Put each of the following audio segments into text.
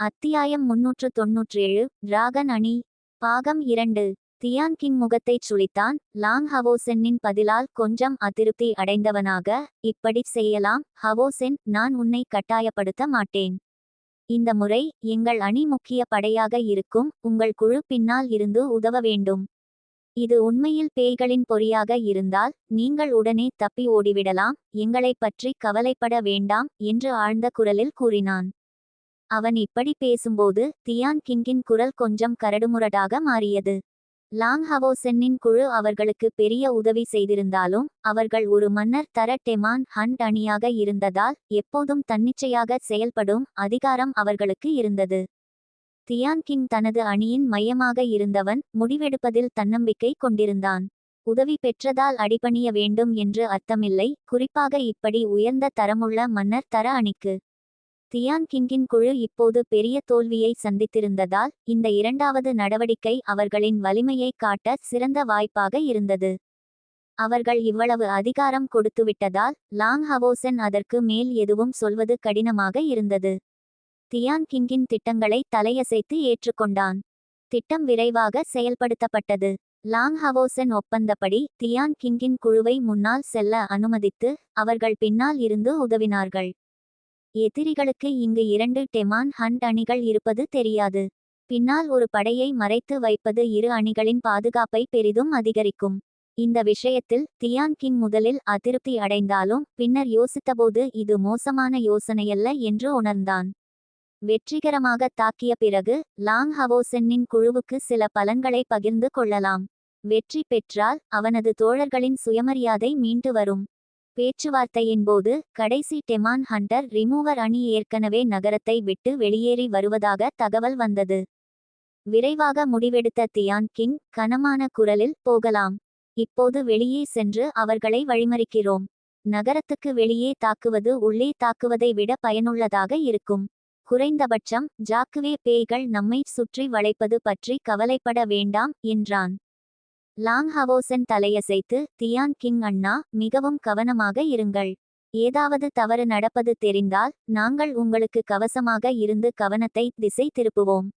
அத்தியாயம் முன்னூற்று தொன்னூற்றேழு டிராகன் அணி. பாகம் இரண்டு. தியான் கிங் முகத்தைச் சுழித்தான் லாங் ஹவோசென்னின் பதிலால் கொஞ்சம் அதிருப்தி அடைந்தவனாக இப்படி செய்யலாம் ஹவோசென் நான் உன்னை கட்டாயப்படுத்த மாட்டேன். இந்த முறை எங்கள் அணி முக்கிய படையாக இருக்கும் உங்கள் குழு பின்னால் இருந்து உதவ வேண்டும். இது உண்மையில் பேய்களின் பொறியாக இருந்தால் நீங்கள் உடனே தப்பி ஓடிவிடலாம் எங்களைப் பற்றி கவலைப்பட வேண்டாம் என்று ஆழ்ந்த குரலில் கூறினான். அவன் இப்படி பேசும்போது தியான் கிங்கின் குரல் கொஞ்சம் கரடுமுரடாக மாறியது. லாங் ஹவோசென்னின் குழு அவர்களுக்கு பெரிய உதவி செய்திருந்தாலும் அவர்கள் ஒரு மன்னர் தர டெமான் ஹண்ட் அணியாக இருந்ததால் எப்போதும் தன்னிச்சையாக செயல்படும் அதிகாரம் அவர்களுக்கு இருந்தது. தியான் கிங் தனது அணியின் மையமாக இருந்தவன் முடிவெடுப்பதில் தன்னம்பிக்கை கொண்டிருந்தான். உதவி பெற்றதால் அடிபணிய வேண்டும் என்று அர்த்தமில்லை குறிப்பாக இப்படி உயர்ந்த தரமுள்ள மன்னர் தர அணிக்கு. தியான் கிங்கின் குழு இப்போது பெரிய தோல்வியை சந்தித்திருந்ததால் இந்த இரண்டாவது நடவடிக்கை அவர்களின் வலிமையை காட்ட சிறந்த வாய்ப்பாக இருந்தது. அவர்கள் இவ்வளவு அதிகாரம் கொடுத்துவிட்டதால் லாங் ஹவோசன் அதற்கு மேல் எதுவும் சொல்வது கடினமாக இருந்தது. தியான் கிங்கின் திட்டங்களை தலையசைத்து ஏற்றுக்கொண்டான். திட்டம் விரைவாக செயல்படுத்தப்பட்டது. லாங் ஹவோசன் ஒப்பந்தப்படி தியான் கிங்கின் குழுவை முன்னால் செல்ல அனுமதித்து அவர்கள் பின்னால் இருந்து உதவினார்கள். எதிரிகளுக்கு இங்கு இரண்டு டெமான் ஹண்ட் அணிகள் இருப்பது தெரியாது. பின்னால் ஒரு படையை மறைத்து வைப்பது இரு அணிகளின் பாதுகாப்பை பெரிதும் அதிகரிக்கும். இந்த விஷயத்தில் தியான் கிங் முதலில் அதிருப்தி அடைந்தாலும் பின்னர் யோசித்தபோது இது மோசமான யோசனையல்ல என்று உணர்ந்தான். வெற்றிகரமாக தாக்கிய பிறகு லாங் ஹவோசென்னின் குழுவுக்கு சில பலன்களை பகிர்ந்து கொள்ளலாம். வெற்றி பெற்றால் அவனது தோழர்களின் சுயமரியாதை மீண்டு வரும். பேச்சுவார்த்தையின் போது கடைசி டெமான் ஹண்டர் ரிமூவர் அணி ஏற்கனவே நகரத்தை விட்டு வெளியேறி வருவதாக தகவல் வந்தது. விரைவாக முடிவெடுத்த தியான் கிங் கனமான குரலில் போகலாம். இப்போது வெளியே சென்று அவர்களை வழிமறிக்கிறோம். நகரத்துக்கு வெளியே தாக்குவது உள்ளே தாக்குவதை விட பயனுள்ளதாக இருக்கும். குறைந்தபட்சம் ஜாக்குவே பேய்கள் நம்மை சுற்றி வளைப்பது பற்றி கவலைப்பட வேண்டாம் என்றான். லாங் ஹவோசன் தலையசைத்து தியான் கிங் அண்ணா மிகவும் கவனமாக இருங்கள். ஏதாவது தவறு நடப்பது தெரிந்தால் நாங்கள் உங்களுக்கு கவசமாக இருந்து கவனத்தை திசை திருப்புவோம்.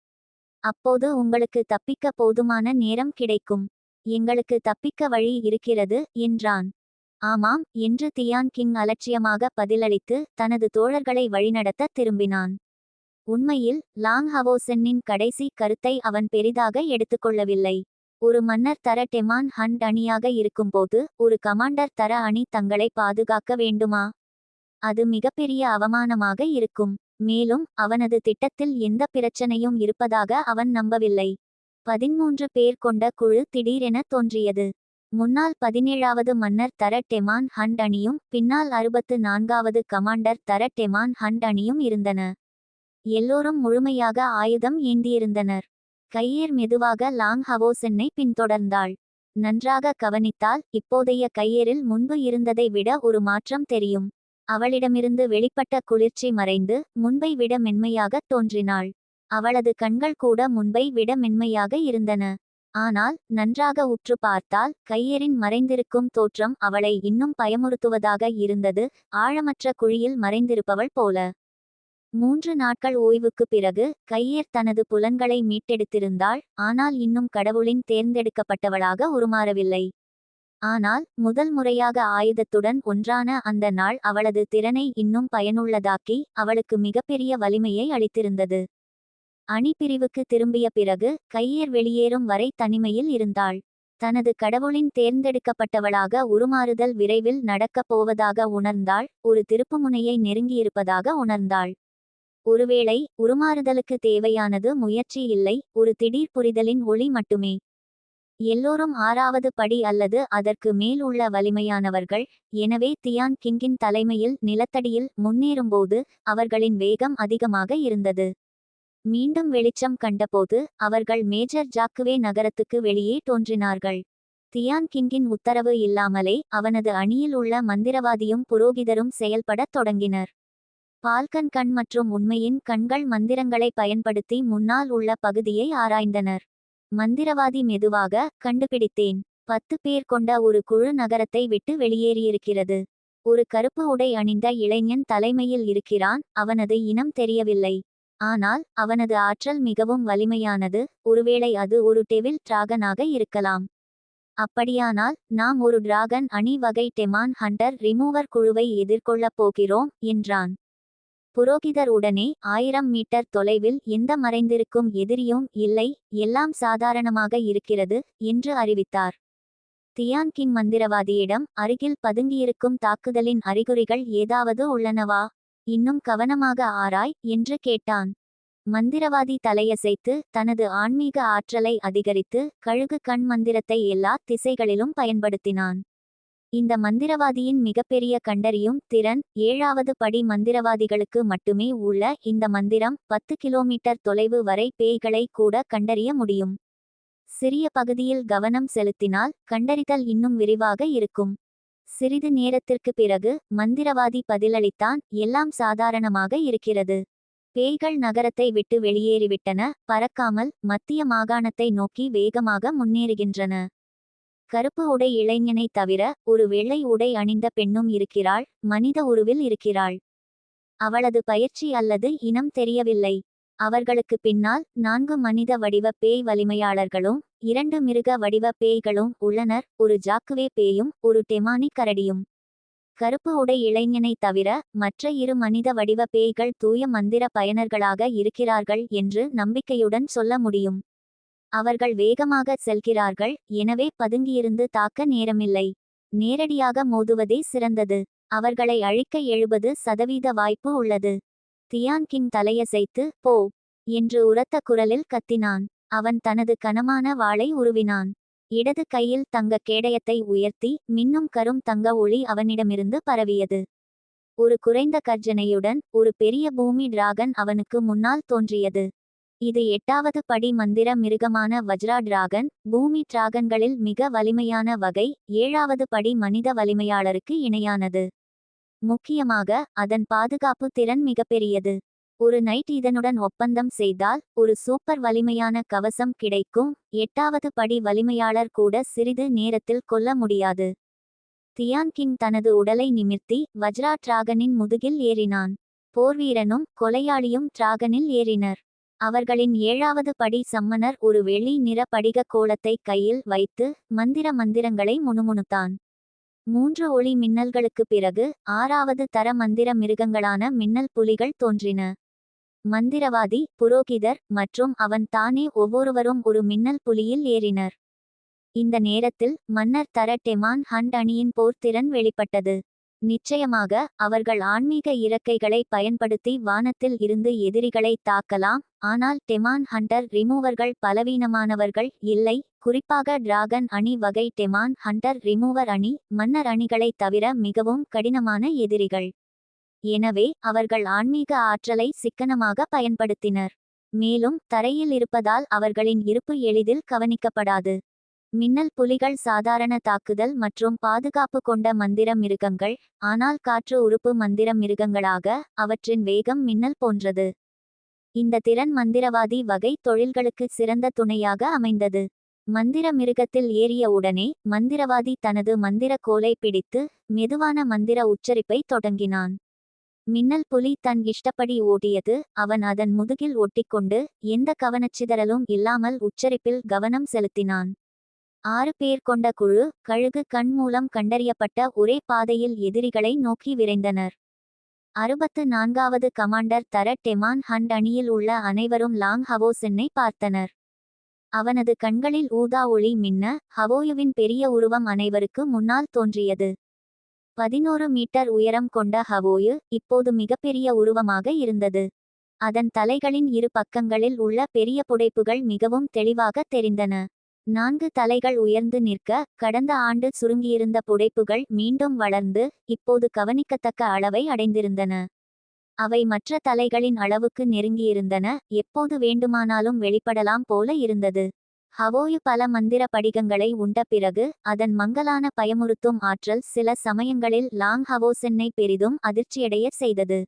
அப்போது உங்களுக்கு தப்பிக்க போதுமான நேரம் கிடைக்கும். எங்களுக்கு தப்பிக்க வழி இருக்கிறது என்றான். ஆமாம் என்று தியான் கிங் அலட்சியமாக பதிலளித்து தனது தோழர்களை வழிநடத்த திரும்பினான். உண்மையில் லாங் ஹவோசென்னின் கடைசி கருத்தை அவன் பெரிதாக எடுத்துக்கொள்ளவில்லை. ஒரு மன்னர் தர டெமான் ஹண்ட் அணியாக இருக்கும்போது ஒரு கமாண்டர் தர அணி தங்களை பாதுகாக்க வேண்டுமா? அது மிகப்பெரிய அவமானமாக இருக்கும். மேலும் அவனது திட்டத்தில் எந்த பிரச்சனையும் இருப்பதாக அவன் நம்பவில்லை. பதிமூன்று பேர் கொண்ட குழு திடீரென தோன்றியது. முன்னாள் பதினேழாவது மன்னர் தர டெமான் ஹண்ட் அணியும் பின்னால் அறுபத்து நான்காவது கமாண்டர் தர டெமான் ஹண்ட் அணியும் இருந்தன. எல்லோரும் முழுமையாக ஆயுதம் ஏந்தியிருந்தனர். கையேர் மெதுவாக லாங் ஹவோசென்னை பின்தொடர்ந்தாள். நன்றாக கவனித்தால் இப்போதைய கையேரில் முன்பு இருந்ததை விட ஒரு மாற்றம் தெரியும். அவளிடமிருந்து வெளிப்பட்ட குளிர்ச்சி மறைந்து முன்பை விட மென்மையாக தோன்றினாள். அவளது கண்கள் கூட முன்பை விட மென்மையாக இருந்தன. ஆனால் நன்றாக உற்று பார்த்தால் கையேரின் மறைந்திருக்கும் தோற்றம் அவளை இன்னும் பயமுறுத்துவதாக இருந்தது ஆழமற்ற குழியில் மறைந்திருப்பவள் போல. மூன்று நாட்கள் ஓய்வுக்கு பிறகு கையேர் தனது புலன்களை மீட்டெடுத்திருந்தாள் ஆனால் இன்னும் கடவுளின் தேர்ந்தெடுக்கப்பட்டவளாக உருமாறவில்லை. ஆனால் முதல் முறையாக ஆயுதத்துடன் ஒன்றான அந்த நாள் அவளது திறனை இன்னும் பயனுள்ளதாக்கி அவளுக்கு மிகப்பெரிய வலிமையை அளித்திருந்தது. அணிப்பிரிவுக்கு திரும்பிய பிறகு கையேர் வெளியேறும் வரை தனிமையில் இருந்தாள். தனது கடவுளின் தேர்ந்தெடுக்கப்பட்டவளாக உருமாறுதல் விரைவில் நடக்கப் போவதாக உணர்ந்தாள் ஒரு திருப்புமுனையை நெருங்கியிருப்பதாக உணர்ந்தாள். ஒருவேளை உருமாறுதலுக்கு தேவையானது முயற்சி இல்லை ஒரு திடீர் புரிதலின் ஒளி மட்டுமே. எல்லோரும் ஆறாவது படி அல்லது அதற்கு மேல் உள்ள வலிமையானவர்கள் எனவே தியான் கிங்கின் தலைமையில் நிலத்தடியில் முன்னேறும்போது அவர்களின் வேகம் அதிகமாக இருந்தது. மீண்டும் வெளிச்சம் கண்டபோது அவர்கள் மேஜர் ஜாக்குவே நகரத்துக்கு வெளியே தோன்றினார்கள். தியான் கிங்கின் உத்தரவு இல்லாமலே அவனது அணியில் உள்ள மந்திரவாதியும் புரோகிதரும் செயல்படத் தொடங்கினர். பால்கன் கண் மற்றும் உண்மையின் கண்கள் மந்திரங்களை பயன்படுத்தி முன்னால் உள்ள பகுதியை ஆராய்ந்தனர். மந்திரவாதி மெதுவாக கண்டுபிடித்தேன். பத்து பேர் கொண்ட ஒரு குழு நகரத்தை விட்டு வெளியேறியிருக்கிறது. ஒரு கருப்பு உடை அணிந்த இளைஞன் தலைமையில் இருக்கிறான். அவனது இனம் தெரியவில்லை. ஆனால் அவனது ஆற்றல் மிகவும் வலிமையானது. ஒருவேளை அது ஒரு டெவில் டிராகனாக இருக்கலாம். அப்படியானால் நாம் ஒரு டிராகன் அணி வகை டெமான் ஹண்டர் ரிமூவர் குழுவை எதிர்கொள்ளப் போகிறோம் என்றான். புரோகிதர் உடனே ஆயிரம் மீட்டர் தொலைவில் எந்த மறைந்திருக்கும் எதிரியும் இல்லை எல்லாம் சாதாரணமாக இருக்கிறது என்று அறிவித்தார். தியான் கிங் மந்திரவாதியிடம் அருகில் பதுங்கியிருக்கும் தாக்குதலின் அறிகுறிகள் ஏதாவது உள்ளனவா? இன்னும் கவனமாக ஆராய் என்று கேட்டான். மந்திரவாதி தலையசைத்து தனது ஆன்மீக ஆற்றலை அதிகரித்து கழுகு கண் மந்திரத்தை எல்லா திசைகளிலும் பயன்படுத்தினான். இந்த மந்திரவாதியின் மிகப்பெரிய கண்டறியும் திறன் ஏழாவது படி மந்திரவாதிகளுக்கு மட்டுமே உள்ள இந்த மந்திரம் பத்து கிலோமீட்டர் தொலைவு வரை பேய்களை கூட கண்டறிய முடியும். சிறிய பகுதியில் கவனம் செலுத்தினால் கண்டறிதல் இன்னும் விரிவாக இருக்கும். சிறிது நேரத்திற்கு பிறகு மந்திரவாதி பதிலளித்தான் எல்லாம் சாதாரணமாக இருக்கிறது. பேய்கள் நகரத்தை விட்டு வெளியேறிவிட்டன பறக்காமல் மத்திய மாகாணத்தை நோக்கி வேகமாக முன்னேறுகின்றன. கருப்பு உடை இளைஞனை தவிர ஒரு வெள்ளை உடை அணிந்த பெண்ணும் இருக்கிறாள் மனித உருவில் இருக்கிறாள். அவளது பயிற்சி அல்லது இனம் தெரியவில்லை. அவர்களுக்கு பின்னால் நான்கு மனித வடிவ பேய் வலிமையாளர்களும் இரண்டு மிருக வடிவ பேய்களும் உள்ளனர் ஒரு ஜாக்குவே பேயும் ஒரு டெமானி கரடியும். கருப்பு உடை இளைஞனை தவிர மற்ற இரு மனித வடிவ பேய்கள் தூய மந்திர பயனர்களாக இருக்கிறார்கள் என்று நம்பிக்கையுடன் சொல்ல முடியும். அவர்கள் வேகமாக செல்கிறார்கள் எனவே பதுங்கியிருந்து தாக்க நேரமில்லை. நேரடியாக மோதுவதே சிறந்தது. அவர்களை அழிக்க எழுபது சதவீத வாய்ப்பு உள்ளது. தியான் கிங் தலையசைத்து போ என்று உரத்த குரலில் கத்தினான். அவன் தனது கனமான வாளை உருவினான். இடது கையில் தங்க கேடயத்தை உயர்த்தி மின்னும் கரும் தங்க ஒளி அவனிடமிருந்து பரவியது. ஒரு குறைந்த கர்ஜனையுடன் ஒரு பெரிய பூமி டிராகன் அவனுக்கு முன்னால் தோன்றியது. இது எட்டாவது படி மந்திர மிருகமான வஜ்ரா டிராகன். பூமி டிராகன்களில் மிக வலிமையான வகை ஏழாவது படி மனித வலிமையாளருக்கு இணையானது. முக்கியமாக அதன் பாதுகாப்பு திறன் மிகப்பெரியது ஒரு நைட் இதனுடன் ஒப்பந்தம் செய்தால் ஒரு சூப்பர் வலிமையான கவசம் கிடைக்கும். எட்டாவது படி வலிமையாளர் கூட சிறிது நேரத்தில் கொல்ல முடியாது. தியான் கிங் தனது உடலை நிமிர்த்தி வஜ்ரா டிராகனின் முதுகில் ஏறினான். போர்வீரனும் கொலையாளியும் டிராகனில் ஏறினர். அவர்களின் ஏழாவது படி சம்மனர் ஒரு வெளி நிற படிக கோலத்தை கையில் வைத்து மந்திர மந்திரங்களை முணுமுணுத்தான். மூன்று ஒளி மின்னல்களுக்கு பிறகு ஆறாவது தர மந்திர மிருகங்களான மின்னல் புலிகள் தோன்றின. மந்திரவாதி புரோகிதர் மற்றும் அவன் தானே ஒவ்வொருவரும் ஒரு மின்னல் புலியில் ஏறினர். இந்த நேரத்தில் மன்னர் தர டெமான் ஹண்ட் அணியின் போர்த்திறன் வெளிப்பட்டது. நிச்சயமாக அவர்கள் ஆன்மீக இறக்கைகளை பயன்படுத்தி வானத்தில் இருந்து எதிரிகளை தாக்கலாம் ஆனால் டெமான் ஹண்டர் ரிமூவர்கள் பலவீனமானவர்கள் இல்லை குறிப்பாக டிராகன் அணி வகை டெமான் ஹண்டர் ரிமூவர் அணி மன்னர் அணிகளை தவிர மிகவும் கடினமான எதிரிகள். எனவே அவர்கள் ஆன்மீக ஆற்றலை சிக்கனமாக பயன்படுத்தினர். மேலும் தரையில் இருப்பதால் அவர்களின் இருப்பு எளிதில் கவனிக்கப்படாது. மின்னல் புலிகள் சாதாரண தாக்குதல் மற்றும் பாதுகாப்பு கொண்ட மந்திர மிருகங்கள் ஆனால் காற்று உறுப்பு மந்திர மிருகங்களாக அவற்றின் வேகம் மின்னல் போன்றது. இந்த திறன் மந்திரவாதி வகை தொழில்களுக்கு சிறந்த துணையாக அமைந்தது. மந்திர மிருகத்தில் ஏறிய உடனே மந்திரவாதி தனது மந்திர கோலை பிடித்து மெதுவான மந்திர உச்சரிப்பை தொடங்கினான். மின்னல் புலி தன் இஷ்டப்படி ஓடியது அவன் அதன் முதுகில் ஒட்டிக்கொண்டு எந்த கவனச்சிதறலும் இல்லாமல் உச்சரிப்பில் கவனம் செலுத்தினான். ஆறு பேர் கொண்ட குழு கழுகு கண் மூலம் கண்டறியப்பட்ட ஒரே பாதையில் எதிரிகளை நோக்கி விரைந்தனர். அறுபத்து நான்காவது கமாண்டர் தர டெமான் ஹண்ட் அணியில் உள்ள அனைவரும் லாங் ஹவோசென்னை பார்த்தனர். அவனது கண்களில் ஊதா ஒளி மின்ன ஹவோயுவின் பெரிய உருவம் அனைவருக்கு முன்னால் தோன்றியது. பதினோரு மீட்டர் உயரம் கொண்ட ஹவோயு இப்போது மிகப்பெரிய உருவமாக இருந்தது. அதன் தலைகளின் இரு பக்கங்களில் உள்ள பெரிய புடைப்புகள் மிகவும் தெளிவாக தெரிந்தன. நான்கு தலைகள் உயர்ந்து நிற்க கடந்த ஆண்டு சுருங்கியிருந்த புடைப்புகள் மீண்டும் வளர்ந்து இப்போது கவனிக்கத்தக்க அளவை அடைந்திருந்தன. அவை மற்ற தலைகளின் அளவுக்கு நெருங்கியிருந்தன எப்போது வேண்டுமானாலும் வெளிப்படலாம் போல இருந்தது. ஹவோயு பல மந்திர படிகங்களை உண்ட பிறகு அதன் மங்கலான பயமுறுத்தும் ஆற்றல் சில சமயங்களில் லாங் ஹவோசென்னை பெரிதும் அதிர்ச்சியடைய செய்தது.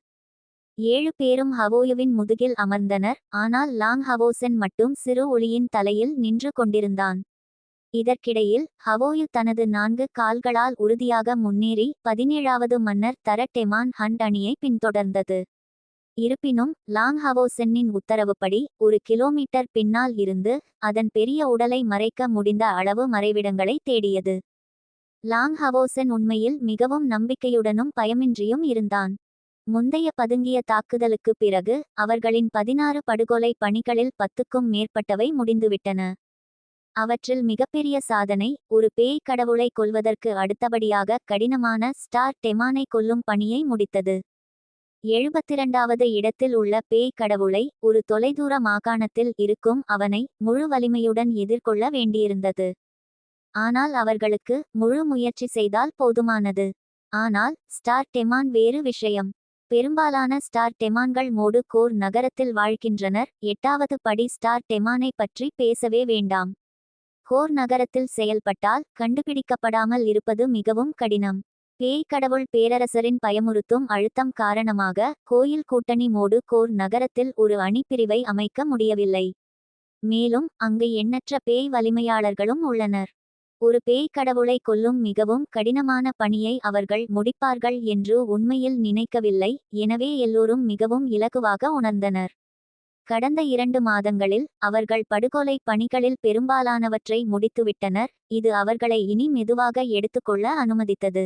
ஏழு பேரும் ஹவோயுவின் முதுகில் அமர்ந்தனர். ஆனால் லாங் ஹவோசென் மட்டும் சிறு ஒளியின் தலையில் நின்று கொண்டிருந்தான். இதற்கிடையில் ஹவோயு தனது நான்கு கால்களால் உறுதியாக முன்னேறி பதினேழாவது மன்னர் தர டெமான் ஹண்ட் அணியை பின்தொடர்ந்தது. இருப்பினும் லாங் ஹவோசென்னின் உத்தரவுப்படி ஒரு கிலோமீட்டர் பின்னால் இருந்து அதன் பெரிய உடலை மறைக்க முடிந்த அளவு மறைவிடங்களை தேடியது. லாங் ஹவோசென் உண்மையில் மிகவும் நம்பிக்கையுடனும் பயமின்றியும் இருந்தான். முந்தைய பதுங்கிய தாக்குதலுக்குப் பிறகு அவர்களின் பதினாறு படுகொலை பணிகளில் பத்துக்கும் மேற்பட்டவை முடிந்துவிட்டன. அவற்றில் மிகப்பெரிய சாதனை ஒரு பேய் கடவுளை கொல்வதற்கு அடுத்தபடியாக கடினமான ஸ்டார் டெமானை கொல்லும் பணியை முடித்தது. எழுபத்திரண்டாவது இடத்தில் உள்ள பேய் கடவுளை ஒரு தொலைதூர மாகாணத்தில் இருக்கும் அவனை முழு வலிமையுடன் எதிர்கொள்ள வேண்டியிருந்தது. ஆனால் அவர்களுக்கு முழு முயற்சி செய்தால் போதுமானது. ஆனால் ஸ்டார் டெமான் வேறு விஷயம். பெரும்பாலான ஸ்டார் டெமான்கள் மோடு கோர் நகரத்தில் வாழ்கின்றனர். எட்டாவது படி ஸ்டார் டெமானை பற்றி பேசவே வேண்டாம். கோர் நகரத்தில் செயல்பட்டால் கண்டுபிடிக்கப்படாமல் இருப்பது மிகவும் கடினம். பேய் கடவுள் பேரரசரின் பயமுறுத்தும் அழுத்தம் காரணமாக கோயில் கூட்டணி மோடு கோர் நகரத்தில் ஒரு அணிப்பிரிவை அமைக்க முடியவில்லை. மேலும் அங்கு எண்ணற்ற பேய் வலிமையாளர்களும் உள்ளனர். ஒரு பேய் கடவுளை கொல்லும் மிகவும் கடினமான பணியை அவர்கள் முடிப்பார்கள் என்று உண்மையில் நினைக்கவில்லை. எனவே எல்லோரும் மிகவும் இலகுவாக உணர்ந்தனர். கடந்த இரண்டு மாதங்களில் அவர்கள் படுகொலை பணிகளில் பெரும்பாலானவற்றை முடித்துவிட்டனர். இது அவர்களை இனி மெதுவாக எடுத்துக்கொள்ள அனுமதித்தது.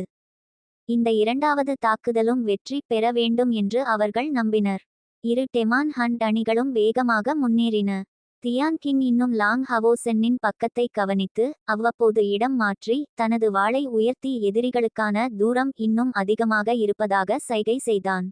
இந்த இரண்டாவது தாக்குதலும் வெற்றி பெற வேண்டும் என்று அவர்கள் நம்பினர். இரு டெமான் ஹண்ட் அணிகளும் வேகமாக முன்னேறின. தியான் கிங் இன்னும் லாங் ஹவோசென்னின் பக்கத்தை கவனித்து அவ்வப்போது இடம் மாற்றி தனது வாளை உயர்த்தி எதிரிகளுக்கான தூரம் இன்னும் அதிகமாக இருப்பதாக சைகை செய்தான்.